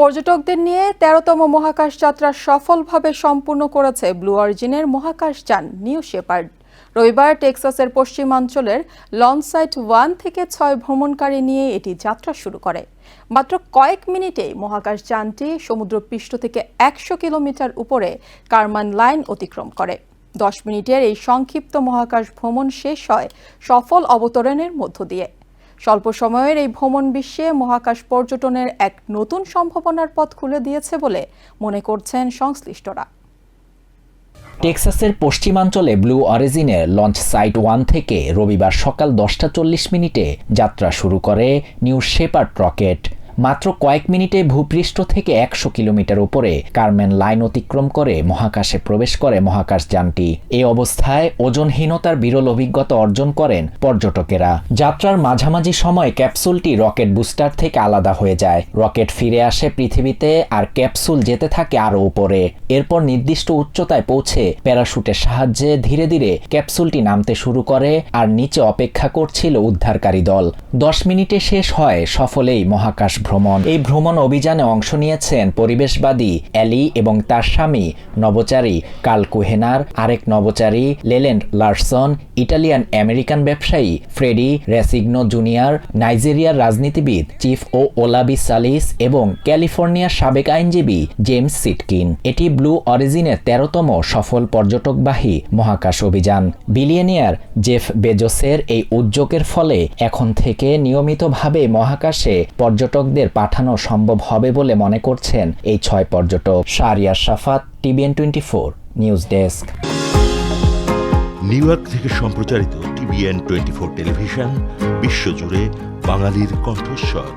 পর্যটকদের নিয়ে তেরোতম মহাকাশ যাত্রা সফলভাবে সম্পূর্ণ করেছে ব্লু অরিজিনের মহাকাশযান নিউ শেপার্ড। রবিবার টেক্সাসের পশ্চিমাঞ্চলের লঞ্চ সাইট ওয়ান থেকে ছয় ভ্রমণকারী নিয়ে এটি যাত্রা শুরু করে। মাত্র কয়েক মিনিটেই মহাকাশযানটি সমুদ্রপৃষ্ঠ থেকে একশো কিলোমিটার উপরে কারমান লাইন অতিক্রম করে। দশ মিনিটের এই সংক্ষিপ্ত মহাকাশ ভ্রমণ শেষ হয় সফল অবতরণের মধ্য দিয়ে। স্বল্প সময়ের এই ভ্রমণ বিশ্বে মহাকাশ পর্যটনের এক নতুন সম্ভাবনার পথ খুলে দিয়েছে বলে মনে করছেন সংশ্লিষ্টরা। টেক্সাসের পশ্চিমাঞ্চলে ব্লু অরিজিনের লঞ্চ সাইট ওয়ান থেকে রবিবার সকাল দশটা চল্লিশ মিনিটে যাত্রা শুরু করে নিউ শেপার্ড রকেট। মাত্র কয়েক মিনিটে ভূপৃষ্ঠ থেকে একশো কিলোমিটার উপরে। কারমেন লাইন অতিক্রম করে মহাকাশে প্রবেশ করে মহাকাশযানটি এই অবস্থায় ওজনহীনতার বিরল অভিজ্ঞতা অর্জন করেন পর্যটকেরা। যাত্রার মাঝামাঝি সময় ক্যাপসুলটি রকেট বুস্টার থেকে আলাদা হয়ে যায়। রকেট ফিরে আসে পৃথিবীতে আর ক্যাপসুল যেতে থাকে আরও উপরে। এরপর নির্দিষ্ট উচ্চতায় পৌঁছে প্যারাশুটের সাহায্যে ধীরে ধীরে ক্যাপসুলটি নামতে শুরু করে আর নিচে অপেক্ষা করছিল উদ্ধারকারী দল। দশ মিনিটে শেষ হয় সফলেই মহাকাশ ভ্রমণ। এই ভ্রমণ অভিযানে অংশ নিয়েছেন পরিবেশবাদী অ্যালি এবং তার স্বামী, নবচারী কাল কুহেনার আরেক নবচারী লেলেন্ড লার্সন, ইটালিয়ান আমেরিকান ব্যবসায়ী ফ্রেডি রেসিগনো জুনিয়র, নাইজেরিয়ার রাজনীতিবিদ চিফ ও ওলাবি সালিস এবং ক্যালিফোর্নিয়ার সাবেক আইনজীবী জেমস সিটকিন। এটি ব্লু অরিজিনের তেরোতম সফল পর্যটকবাহী মহাকাশ অভিযান। বিলিয়নিয়ার জেফ বেজোসের এই উদ্যোগের ফলে এখন থেকে নিয়মিতভাবে মহাকাশে পর্যটকদের পাঠানো সম্ভব হবে বলে মনে করছেন এই ছয় পর্যটক। Shahriar Safat TVN twenty four, news desk. New York থেকে সম্প্রচারিত টিভিএন টোয়েন্টি ফোর টেলিভিশন, বিশ্বজুড়ে বাঙালির কণ্ঠস্বর।